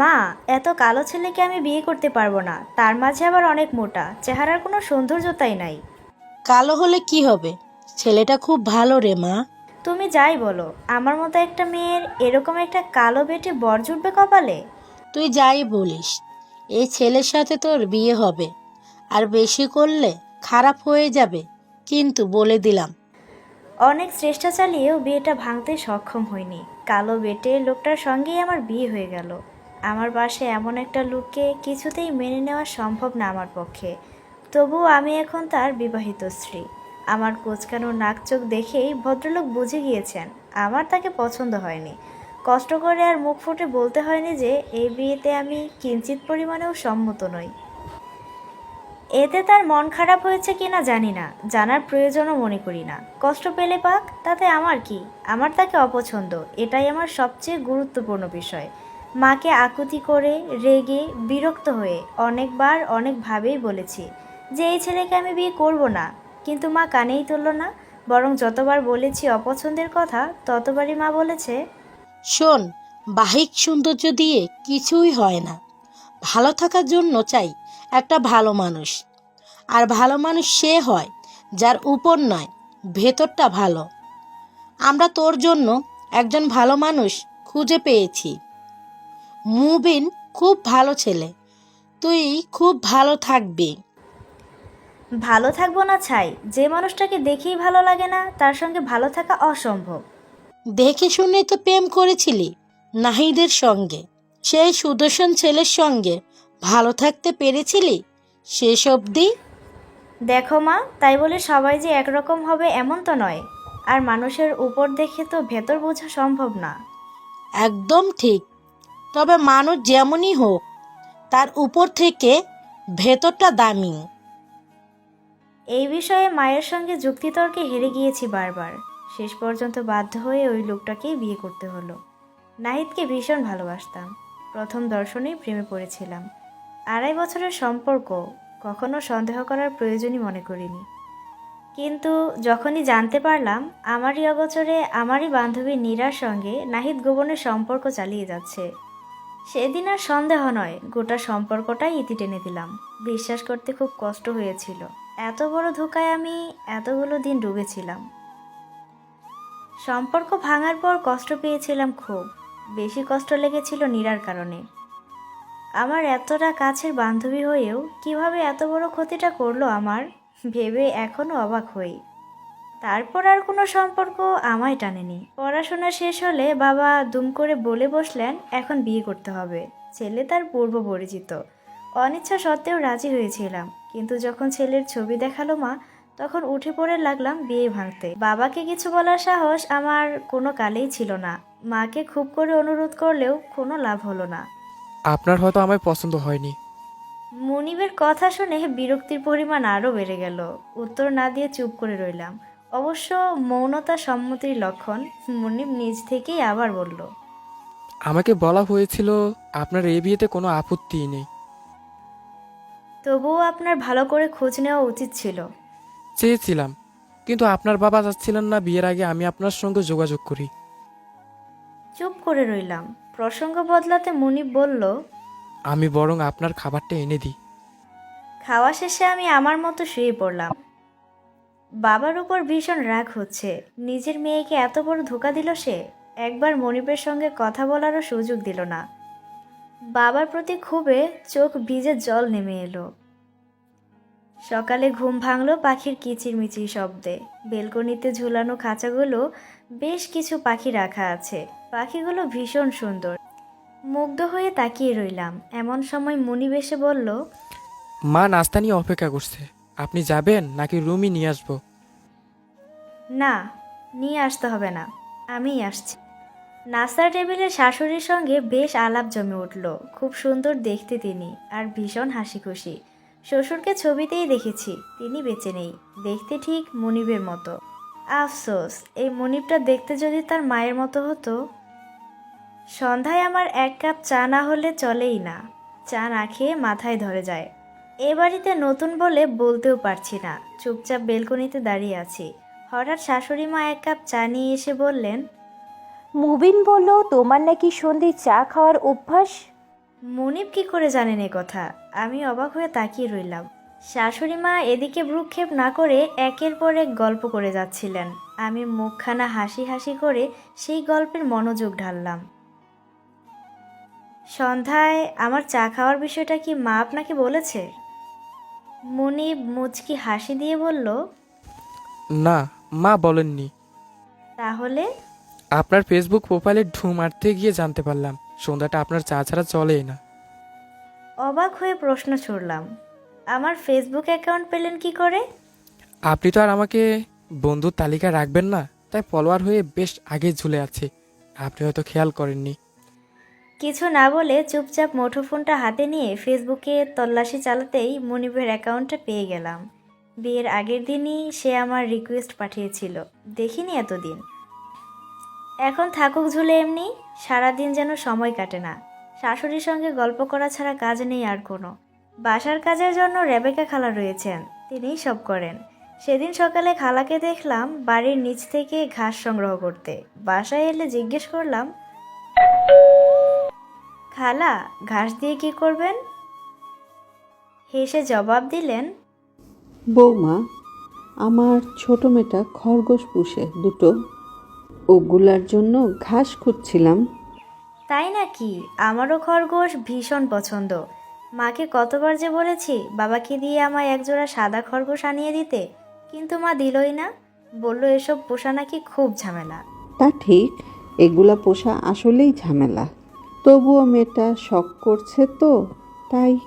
মা এত কালো ছেলেকে আমি বিয়ে করতে পারব না। তার মাঝে আবার অনেক মোটা। চেহারার কোনো সৌন্দর্যতাই নাই। কালো হলে কি হবে? ছেলেটা খুব ভালো রে মা। তুমি যাই বলো আমার মতো একটা মেয়ের এরকম একটা কালো বেটে বর জুটবে কপালে? তুই যাই বলিস। এই ছেলের সাথে তোর বিয়ে হবে। আর বেশি করলে খারাপ হয়ে যাবে। কিন্তু বলে দিলাম। অনেক চেষ্টা চালিয়েও বিয়েটা ভাঙতে সক্ষম হয়নি কালো বেটে লোকটার সঙ্গেই আমার বিয়ে হয়ে গেল। আমার পাশে এমন একটা লোককে কিছুতেই মেনে নেওয়া সম্ভব না আমার পক্ষে। তবুও আমি এখন তার বিবাহিত স্ত্রী। আমার কোচকানো নাক চোখ দেখেই ভদ্রলোক বুঝে গিয়েছেন, আমার তাকে পছন্দ হয়নি। কষ্ট করে আর মুখ ফুটে বলতে হয়নি যে এই বিয়েতে আমি কিঞ্চিত পরিমাণেও সম্মত নই। এতে তার মন খারাপ হয়েছে কিনা জানি না, জানার প্রয়োজনও মনে করি না। কষ্ট পেলে পাক, তাতে আমার কি? আমার তাকে অপছন্দ, এটাই আমার সবচেয়ে গুরুত্বপূর্ণ বিষয়। মাকে আকুতি করে রেগে বিরক্ত হয়ে অনেকবার অনেকভাবেই বলেছি যে এই ছেলেকে আমি বিয়ে করব না। কিন্তু মা কানেই তুলল না, বরং যতবার বলেছি অপছন্দের কথা, ততবারই মা বলেছে, শোন, বাহিক সৌন্দর্য দিয়ে কিছুই হয় না। ভালো থাকার জন্য চাই একটা ভালো মানুষ। আর ভালো মানুষ সে হয় যার উপর নয়, ভেতরটা ভালো। আমরা তোর জন্য একজন ভালো মানুষ খুঁজে পেয়েছি। মুবিন খুব ভালো ছেলে। তুই খুব ভালো থাকবি। ভালো থাকব না ছাই। যে মানুষটাকে দেখেই ভালো লাগে না তার সঙ্গে ভালো থাকা অসম্ভব। দেখে শুনে তো প্রেম করেছিলি নাহিদের সঙ্গে। সেই সুদর্শন ছেলের সঙ্গে ভালো থাকতে পেরেছিলি? শেষ অবধি। দেখো মা তাই বলে সবাই যে একরকম হবে এমন তো নয়। আর মানুষের উপর দেখে তো ভেতর বোঝা সম্ভব না। একদম ঠিক। তবে মানুষ যেমনই হোক, তার উপর থেকে ভেতরটা দামি। এই বিষয়ে মায়ের সঙ্গে যুক্তিতর্কে হেরে গিয়েছি বারবার। শেষ পর্যন্ত বাধ্য হয়ে ওই লোকটাকেই বিয়ে করতে হলো। নাহিদকে ভীষণ ভালোবাসতাম। প্রথম দর্শনেই প্রেমে পড়েছিলাম। আড়াই বছরের সম্পর্ক কখনো সন্দেহ করার প্রয়োজনই মনে করিনি। কিন্তু যখনই জানতে পারলাম, আমারই অগোচরে আমারই বান্ধবী নীরার সঙ্গে নাহিদ গোপনের সম্পর্ক চালিয়ে যাচ্ছে। সেদিন আর সন্দেহ নয়, গোটা সম্পর্কটাই ইতি টেনে দিলাম। বিশ্বাস করতে খুব কষ্ট হয়েছিল। এত বড় ধোকায় আমি এতগুলো দিন ডুবেছিলাম। সম্পর্ক ভাঙার পর কষ্ট পেয়েছিলাম খুব। বেশি কষ্ট লেগেছিল নীরার কারণে। আমার এতটা কাছের বান্ধবী হয়েও কীভাবে এত বড় ক্ষতিটা করল আমার, ভেবে এখনও অবাক হই। তারপর আর কোনো সম্পর্ক আমায় টানেনি। পড়াশোনা শেষ হলে বাবা দুম করে বলে বসলেন এখন বিয়ে করতে হবে। ছেলে তার পূর্ব পরিচিত। অনিচ্ছা সত্ত্বেও রাজি হয়েছিলাম কিন্তু যখন ছেলের ছবি দেখাল মা তখন উঠে পড়ে লাগলাম বিয়ে ভাঙতে। বাবাকে কিছু বলার সাহস আমার কোনো কালেই ছিল না। মাকে খুব করে অনুরোধ করলেও কোনো লাভ হলো না। আপনার হয়তো আমায় পছন্দ হয়নি। মনিবের কথা শুনে বিরক্তির পরিমাণ আরও বেড়ে গেল। উত্তর না দিয়ে চুপ করে রইলাম। অবশ্য মৌনতা সম্মতির লক্ষণ মনিব নিজ থেকেই আবার বলল। আমাকে বলা হয়েছিল আপনার এই বিয়েতে কোনো আপত্তি নেই। তবুও আপনার ভালো করে খোঁজ নেওয়া উচিত ছিল। চেয়েছিলাম কিন্তু আপনার বাবা যাচ্ছিলেন না বিয়ের আগে আমি আপনার সঙ্গে যোগাযোগ করি। চুপ করে রইলাম। প্রসঙ্গ বদলাতে মনিব বলল আমি বরং আপনার খাবারটা এনে দিই। খাওয়া শেষে আমি আমার মতো শুয়ে পড়লাম। বাবার উপর ভীষণ রাগ হচ্ছে। নিজের মেয়েকে এত বড় ধোকা দিল সে? একবার মনিবের সঙ্গে কথা বলারও সুযোগ দিল না। বাবার প্রতি ক্ষোভে চোখ ভিজে জল নেমে এলো। সকালে ঘুম ভাঙলো পাখির কিচিরমিচির শব্দে। বেলকনিতে ঝুলানো খাঁচাগুলো বেশ কিছু পাখি রাখা আছে। পাখিগুলো ভীষণ সুন্দর। মুগ্ধ হয়ে তাকিয়ে রইলাম। এমন সময় মুনিব বলল, মা নাস্তা নিয়ে অপেক্ষা করছে। আপনি যাবেন নাকি রুমই নিয়ে আসব? না, নিয়ে আসতে হবে না। আমিই আসছি। নাস্তার টেবিলে শাশুড়ির সঙ্গে বেশ আলাপ জমে উঠল। খুব সুন্দর দেখতে তিনি আর ভীষণ হাসি খুশি শ্বশুরকে ছবিতেই দেখেছি, তিনি বেঁচে নেই। দেখতে ঠিক মনিবের মতো। আফসোস, এই মনিবটা দেখতে যদি তার মায়ের মতো হতো? সন্ধ্যায় আমার এক কাপ চা না হলে চলেই না। চা না খেয়ে মাথায় ধরে যায়। এ বাড়িতে নতুন বলে বলতেও পারছি না। চুপচাপ বেলকনিতে দাঁড়িয়ে আছি। হঠাৎ শাশুড়ি মা এক কাপ চা নিয়ে এসে বললেন মুবিন বলল তোমার নাকি সন্ধে চা খাওয়ার অভ্যাস? মনিব কি করে জানেন এ কথা? আমি অবাক হয়ে তাকিয়ে রইলাম। শাশুড়ি মা এদিকে ভ্রুক্ষেপ না করে একের পর এক গল্প করে যাচ্ছিলেন। আমি মুখখানা হাসি হাসি করে সেই গল্পের মনোযোগ ঢাললাম। সন্ধ্যায় আমার চা খাওয়ার বিষয়টা কি মা আপনাকে বলেছে? মনিব মুচকি হাসি দিয়ে বলল না মা বলেননি। তাহলে? আপনার ফেসবুক প্রোফাইলে ঢু মারতে গিয়ে জানতে পারলাম। সন্ধ্যাটা আপনার চা ছাড়া চলেই না। অবাক হয়ে প্রশ্ন ছুড়লাম আমার ফেসবুক অ্যাকাউন্ট পেলেন কি করে? আপনি তো আর আমাকে বন্ধুর তালিকা রাখবেন না তাই ফলোয়ার হয়ে বেশ আগে ঝুলে আছে। আপনি হয়তো খেয়াল করেননি। কিছু না বলে চুপচাপ মুঠোফোনটা হাতে নিয়ে ফেসবুকে তল্লাশি চালাতেই মনিবের অ্যাকাউন্টটা পেয়ে গেলাম। বিয়ের আগের দিনই সে আমার রিকোয়েস্ট পাঠিয়েছিল, দেখিনি এতদিন। এখন থাকুক ঝুলে এমনি, সারাদিন যেন সময় কাটে না। শাশুড়ির সঙ্গে গল্প করা ছাড়া কাজ নেই আর কোনো। বাসার কাজের জন্য রেবেকা খালা রয়েছেন, তিনিই সব করেন। সেদিন সকালে খালাকে দেখলাম বাড়ির নিচ থেকে ঘাস সংগ্রহ করতে। বাসায় এলে জিজ্ঞেস করলাম খালা ঘাস দিয়ে কি করবেন? হেসে জবাব দিলেন বৌমা আমার ছোট মেয়েটা খরগোশ পুষে দুটো। ওগুলার জন্য ঘাস খুঁজছিলাম। তাই নাকি? আমারও খরগোশ ভীষণ পছন্দ। মাকে কতবার যে বলেছি বাবাকে দিয়ে আমায় একজোড়া সাদা খরগোশ আনিয়ে দিতে। কিন্তু মা দিলই না। বলল এসব পোষা নাকি খুব ঝামেলা। তা ঠিক। এগুলা পোষা আসলেই ঝামেলা। তবুও মেয়েটা শখ করছে তো তাই।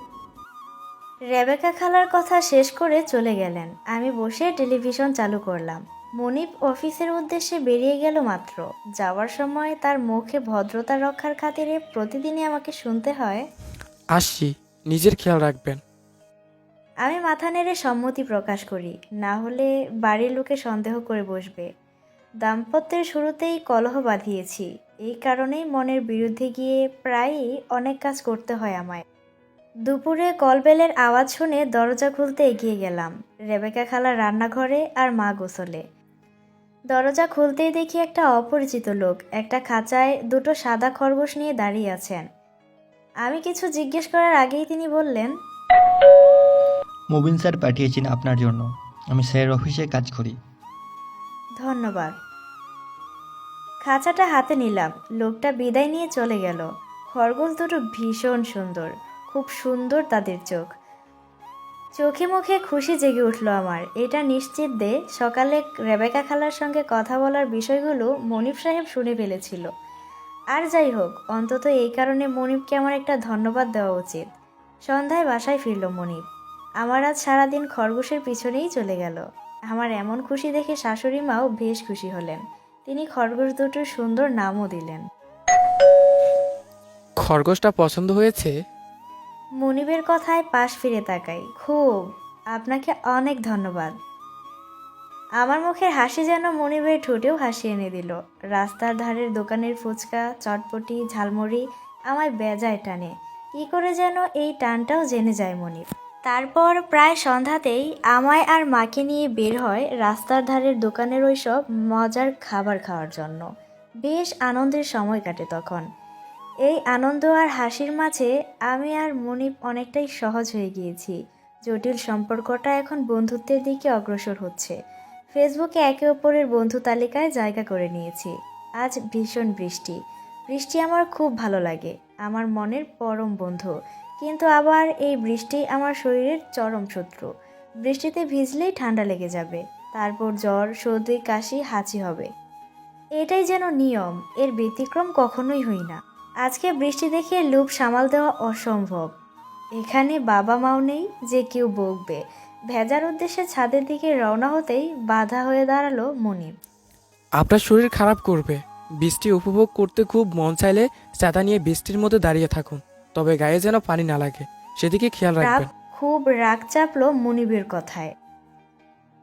রেবেকা খালার কথা শেষ করে চলে গেলেন। আমি বসে টেলিভিশন চালু করলাম। মনিপ অফিসের উদ্দেশ্যে বেরিয়ে গেল মাত্র। যাওয়ার সময় তার মুখে ভদ্রতা রক্ষার খাতিরে প্রতিদিনই আমাকে শুনতে হয়। আসছি নিজের খেয়াল রাখবেন। আমি মাথা নেড়ে সম্মতি প্রকাশ করি। না হলে বাড়ির লোকে সন্দেহ করে বসবে। দাম্পত্যের শুরুতেই কলহ বাঁধিয়েছি। এই কারণেই মনের বিরুদ্ধে গিয়ে প্রায়ই অনেক কাজ করতে হয় আমায়। দুপুরে কলবেলের আওয়াজ শুনে দরজা খুলতে এগিয়ে গেলাম। রেবেকা খালা রান্নাঘরে আর মা গোসলে। দরজা খুলতেই দেখি একটা অপরিচিত লোক একটা খাঁচায় দুটো সাদা খরগোশ নিয়ে দাঁড়িয়ে আছেন। আমি কিছু জিজ্ঞেস করার আগেই তিনি বললেন মুবিন স্যার পাঠিয়েছেন আপনার জন্য। আমি স্যারের অফিসে কাজ করি। ধন্যবাদ। খাঁচাটা হাতে নিলাম। লোকটা বিদায় নিয়ে চলে গেল। খরগোশ দুটো ভীষণ সুন্দর। খুব সুন্দর তাদের চোখ। চোখে মুখে খুশি জেগে উঠল আমার। এটা নিশ্চিত দে, সকালে রেবেকা খালার সঙ্গে কথা বলার বিষয়গুলো মনিব সাহেব শুনে ফেলেছিল। আর যাই হোক, অন্তত এই কারণে মনিবকে আমার একটা ধন্যবাদ দেওয়া উচিত। সন্ধ্যায় বাসায় ফিরল মনিব। আমার আজ সারাদিন খরগোশের পিছনেই চলে গেল। আমার এমন খুশি দেখে শাশুড়ি মাও বেশ খুশি হলেন। তিনি খরগোশ দুটোর সুন্দর নামও দিলেন। খরগোশটা পছন্দ হয়েছে? মনিবের কথায় পাশ ফিরে তাকাই। খুব। আপনাকে অনেক ধন্যবাদ। আমার মুখের হাসি যেন মনিবের ঠোঁটেও হাসি এনে দিল। রাস্তার ধারের দোকানের ফুচকা চটপটি ঝালমুড়ি আমায় বেজায় টানে। কি করে যেন এই টানটাও জেনে যায় মনিব। তারপর প্রায় সন্ধ্যাতেই আমায় আর মাকে নিয়ে বের হয় রাস্তার ধারের দোকানের ওই সব মজার খাবার খাওয়ার জন্য। বেশ আনন্দের সময় কাটে তখন। এই আনন্দ আর হাসির মাঝে আমি আর মনিব অনেকটাই সহজ হয়ে গিয়েছি। জটিল সম্পর্কটা এখন বন্ধুত্বের দিকে অগ্রসর হচ্ছে। ফেসবুকে একে অপরের বন্ধু তালিকায় জায়গা করে নিয়েছি। আজ ভীষণ বৃষ্টি। বৃষ্টি আমার খুব ভালো লাগে। আমার মনের পরম বন্ধু। কিন্তু আবার এই বৃষ্টি আমার শরীরের চরম শত্রু। বৃষ্টিতে ভিজলেই ঠান্ডা লেগে যাবে। তারপর জ্বর, সর্দি, কাশি, হাঁচি হবে। এটাই যেন নিয়ম, এর ব্যতিক্রম কখনোই হই না। আজকে বৃষ্টি দেখে লুপ সামাল দেওয়া অসম্ভব। এখানে বাবা মাও নেই, যে কেউ বকবে। ভেজার উদ্দেশ্যে ছাদের দিকে রওনা হতেই বাধা হয়ে দাঁড়াল মনিব। আপনার শরীর খারাপ করবে। বৃষ্টি উপভোগ করতে খুব মন চাইলে ছাতা নিয়ে বৃষ্টির মধ্যে দাঁড়িয়ে থাকুন। তবে গায়ে যেন পানি না লাগে। সেদিকে খেয়াল রাগ রাখবেন। খুব রাগ চাপলো মনিবের কথায়।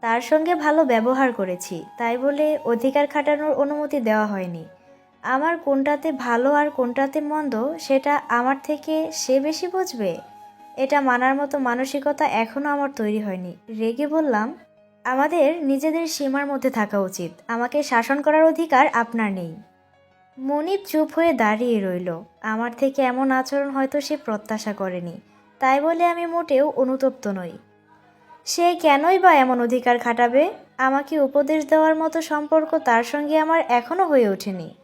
তার সঙ্গে ভালো ব্যবহার করেছি তাই বলে অধিকার খাটানোর অনুমতি দেওয়া হয়নি। আমার কোনটাতে ভালো আর কোনটাতে মন্দ সেটা আমার থেকে সে বেশি বুঝবে? এটা মানার মতো মানসিকতা এখনও আমার তৈরি হয়নি। রেগে বললাম আমাদের নিজেদের সীমার মধ্যে থাকা উচিত। আমাকে শাসন করার অধিকার আপনার নেই। মনিব চুপ হয়ে দাঁড়িয়ে রইল। আমার থেকে এমন আচরণ হয়তো সে প্রত্যাশা করেনি। তাই বলে আমি মোটেও অনুতপ্ত নই। সে কেনই বা এমন অধিকার খাটাবে? আমাকে উপদেশ দেওয়ার মতো সম্পর্ক তার সঙ্গে আমার এখনও হয়ে ওঠেনি।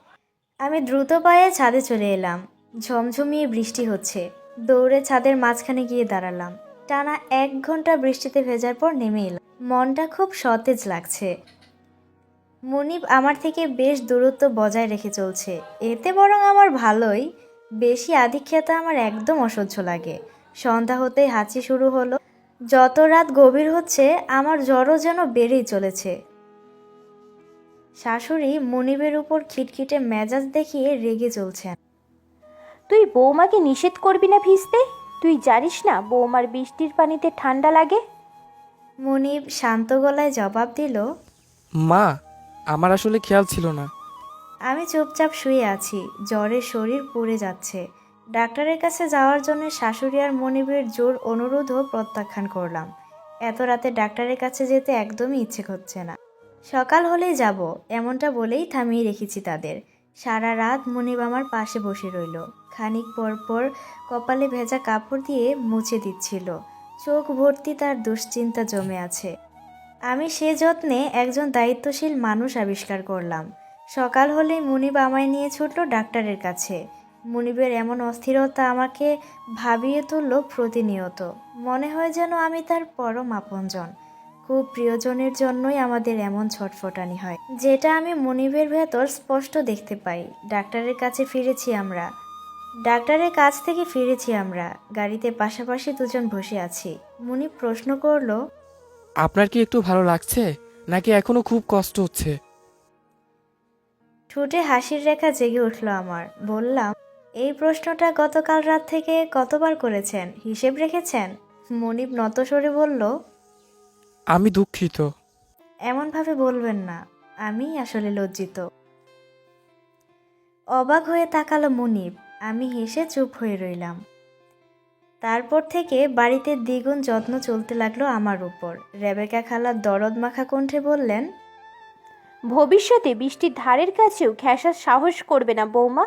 আমি দ্রুত পায়ে ছাদে চলে এলাম। ঝমঝমিয়ে বৃষ্টি হচ্ছে। দৌড়ে ছাদের মাঝখানে গিয়ে দাঁড়ালাম। টানা এক ঘণ্টা বৃষ্টিতে ভেজার পর নেমে এলাম। মনটা খুব সতেজ লাগছে। মুনিব আমার থেকে বেশ দূরত্ব বজায় রেখে চলছে। এতে বরং আমার ভালোই। বেশি আধিক্যতা আমার একদম অসহ্য লাগে। সন্ধ্যা হতেই হাঁচি শুরু হলো। যত রাত গভীর হচ্ছে আমার জ্বরও যেন বেড়েই চলেছে। শাশুড়ি মনিবের উপর খিটখিটে মেজাজ দেখিয়ে রেগে চলছেন। তুই বৌমাকে নিষেধ করবি না ভিজতে? তুই জানিস না বৌমার বৃষ্টির পানিতে ঠান্ডা লাগে? মনিব শান্ত গলায় জবাব দিল মা আমার আসলে খেয়াল ছিল না। আমি চুপচাপ শুয়ে আছি, জ্বরে শরীর পুড়ে যাচ্ছে। ডাক্তারের কাছে যাওয়ার জন্য শাশুড়ি আর মনিবের জোর অনুরোধও প্রত্যাখ্যান করলাম। এত রাতে ডাক্তারের কাছে যেতে একদমই ইচ্ছে করছে না। সকাল হলেই যাব, এমনটা বলেই থামিয়ে রেখেছি তাদের। সারা রাত মনিব আমার পাশে বসে রইল। খানিক পর পর কপালে ভেজা কাপড় দিয়ে মুছে দিচ্ছিল। চোখ ভর্তি তার দুশ্চিন্তা জমে আছে। আমি সে যত্নে একজন দায়িত্বশীল মানুষ আবিষ্কার করলাম। সকাল হলেই মুনিব আমায় নিয়ে ছুটল ডাক্তারের কাছে। মুনিবের এমন অস্থিরতা আমাকে ভাবিয়ে তুলল প্রতিনিয়ত। মনে হয় যেন আমি তার পরম আপনজন। খুব প্রিয়জনের জন্যই আমাদের এমন ছটফটানি হয়, যেটা আমি মুনিবের ভেতর স্পষ্ট দেখতে পাই। ডাক্তারের কাছে ফিরেছি আমরা। ডাক্তারের কাছ থেকে ফিরেছি আমরা। গাড়িতে পাশাপাশি দুজন বসে আছি। মুনিব প্রশ্ন করল আপনার কি একটু ভালো লাগছে? নাকি এখনও খুব কষ্ট হচ্ছে? ঠোঁটে হাসির রেখা জেগে উঠল আমার। বললাম এই প্রশ্নটা গতকাল রাত থেকে কতবার করেছেন? হিসেব রেখেছেন? মনিব নতসরে বলল আমি দুঃখিত। এমনভাবে বলবেন না। আমি আসলে লজ্জিত। অবাক হয়ে তাকালো মনিব। আমি হেসে চুপ হয়ে রইলাম। তারপর থেকে বাড়িতে দ্বিগুণ যত্ন চলতে লাগল আমার উপর। রেবেকা খালা দরদ মাখা কণ্ঠে বললেন ভবিষ্যতে বৃষ্টির ধারের কাছেও ঘেঁষার সাহস করবে না বৌমা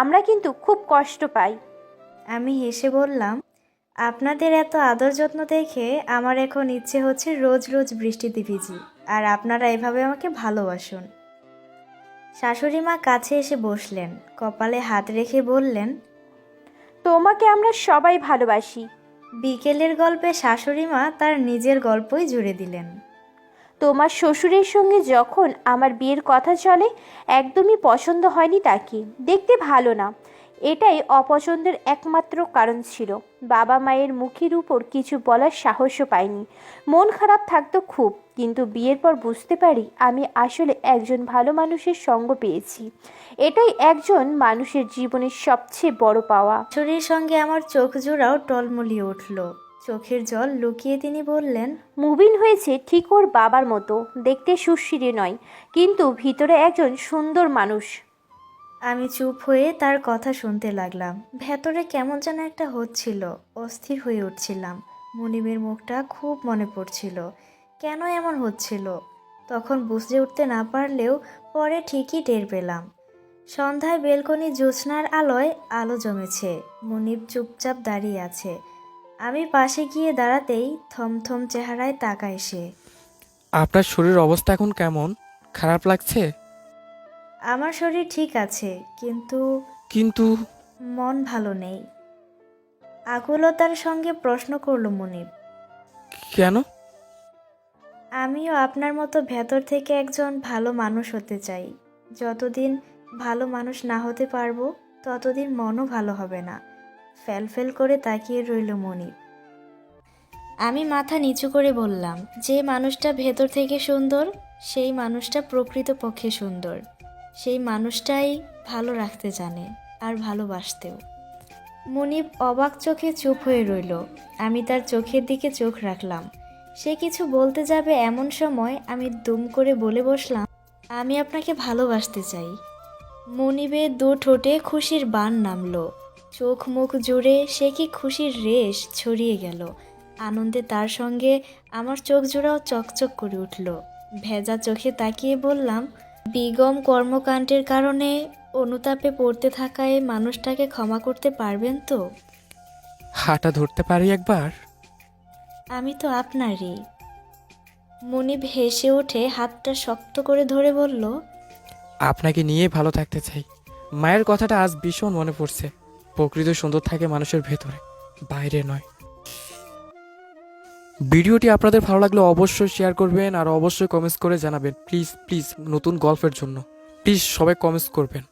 আমরা কিন্তু খুব কষ্ট পাই। আমি হেসে বললাম আপনাদের এত আদর যত্ন দেখে আমার এখন ইচ্ছে হচ্ছে রোজ রোজ বৃষ্টিতে ভিজি আর আপনারা এভাবে আমাকে ভালোবাসুন। শাশুড়ি মা কাছে এসে বসলেন কপালে হাত রেখে বললেন তোমাকে আমরা সবাই ভালোবাসি। বিকেলের গল্পে শাশুড়ি মা তার নিজের গল্পই জুড়ে দিলেন। তোমার শ্বশুরের সঙ্গে যখন আমার বিয়ের কথা চলে একদমই পছন্দ হয়নি তাকে। দেখতে ভালো না। এটাই অপছন্দের একমাত্র কারণ ছিল। বাবা মায়ের মুখের উপর কিছু বলার সাহসও পাইনি। মন খারাপ থাকতো খুব কিন্তু বিয়ের পর বুঝতে পারি আমি আসলে একজন ভালো মানুষের সঙ্গ পেয়েছি। এটাই একজন মানুষের জীবনের সবচেয়ে বড় পাওয়া। শাশুড়ির সঙ্গে আমার চোখ জোড়াও টলমলিয়ে উঠল। চোখের জল লুকিয়ে তিনি বললেন মুবিন হয়েছে ঠিক ওর বাবার মতো দেখতে সুশ্রী নয় কিন্তু ভিতরে একজন সুন্দর মানুষ। আমি চুপ হয়ে তার কথা শুনতে লাগলাম। ভেতরে কেমন যেন একটা হচ্ছিল, অস্থির হয়ে উঠছিলাম। মনিবের মুখটা খুব মনে পড়ছিল। কেন এমন হচ্ছিল? তখন বুঝতে উঠতে না পারলেও পরে ঠিকই টের পেলাম। সন্ধ্যায় বেলকনি জ্যোৎস্নার আলোয় আলো জমেছে। মনিব চুপচাপ দাঁড়িয়ে আছে। আমি পাশে গিয়ে দাঁড়াতেই থমথম চেহারায় তাকায় সে। আপনার শরীর অবস্থা এখন কেমন? খারাপ লাগছে? আমার শরীর ঠিক আছে কিন্তু কিন্তু মন ভালো নেই। আকুলতার সঙ্গে প্রশ্ন করল মুনিব। কেন? আমিও আপনার মতো ভেতর থেকে একজন ভালো মানুষ হতে চাই। যতদিন ভালো মানুষ না হতে পারব ততদিন মনও ভালো হবে না। ফেল ফেল করে তাকিয়ে রইল মনিব। আমি মাথা নিচু করে বললাম যে মানুষটা ভেতর থেকে সুন্দর সেই মানুষটা প্রকৃতপক্ষে সুন্দর। সেই মানুষটাই ভালো রাখতে জানে আর ভালোবাসতেও। মুনিব অবাক চোখে চুপ হয়ে রইল। আমি তার চোখের দিকে চোখ রাখলাম। সে কিছু বলতে যাবে এমন সময় আমি দুম করে বলে বসলাম, আমি আপনাকে ভালোবাসতে চাই। মনিবের দু ঠোঁটে খুশির বান নামলো। চোখ মুখ জুড়ে সে কি খুশির রেশ ছড়িয়ে গেল। আনন্দে তার সঙ্গে আমার চোখ জোড়াও চকচক করে উঠল। ভেজা চোখে তাকিয়ে বললাম বিগম কর্মকাণ্ডের কারণে অনুতাপে পড়তে থাকা এই মানুষটাকে ক্ষমা করতে পারবেন তো? হাঁটা ধরতে পারি একবার? আমি তো আপনারই। মনিব হেসে উঠে হাতটা শক্ত করে ধরে বলল আপনাকে নিয়ে ভালো থাকতে চাই। মায়ের কথাটা আজ ভীষণ মনে পড়ছে। প্রকৃত সুন্দর থাকে মানুষের ভেতরে বাইরে নয়। ভিডিওটি আপনাদের ভালো লাগলে অবশ্যই শেয়ার করবেন আর অবশ্যই কমেন্টস করে জানাবেন। প্লিজ প্লিজ নতুন গল্পের জন্য। প্লিজ সবাই কমেন্টস করবেন।